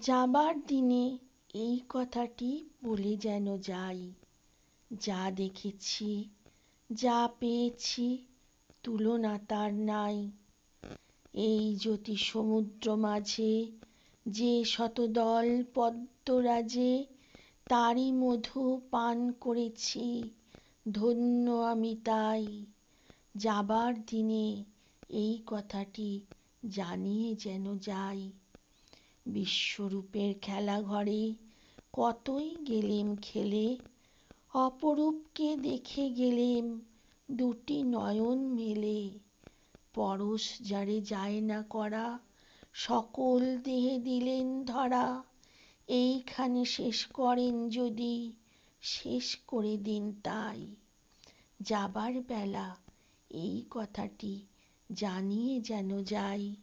যাবার দিনে এই কথাটি বলে যেন যাই। যা দেখেছি, যা পেয়েছি, তুলনা তার নাই। এই জ্যোতি সমুদ্র মাঝে, যে শতদল পদ্মরাজে, তারই মধু পান করেছি, ধন্য আমি তাই। যাবার দিনে এই কথাটি জানিয়ে যেন যাই। বিশ্বরূপের খেলা ঘরে কতই গেলেম খেলে, অপরূপকে দেখে গেলেম দুটি নয়ন মেলে। পরশ যারে যায় না করা, সকল দেহে দিলেন ধরা, এইখানে শেষ করেন যদি, শেষ করে দিন তাই। যাবার বেলা এই কথাটি জানিয়ে যেন যাই।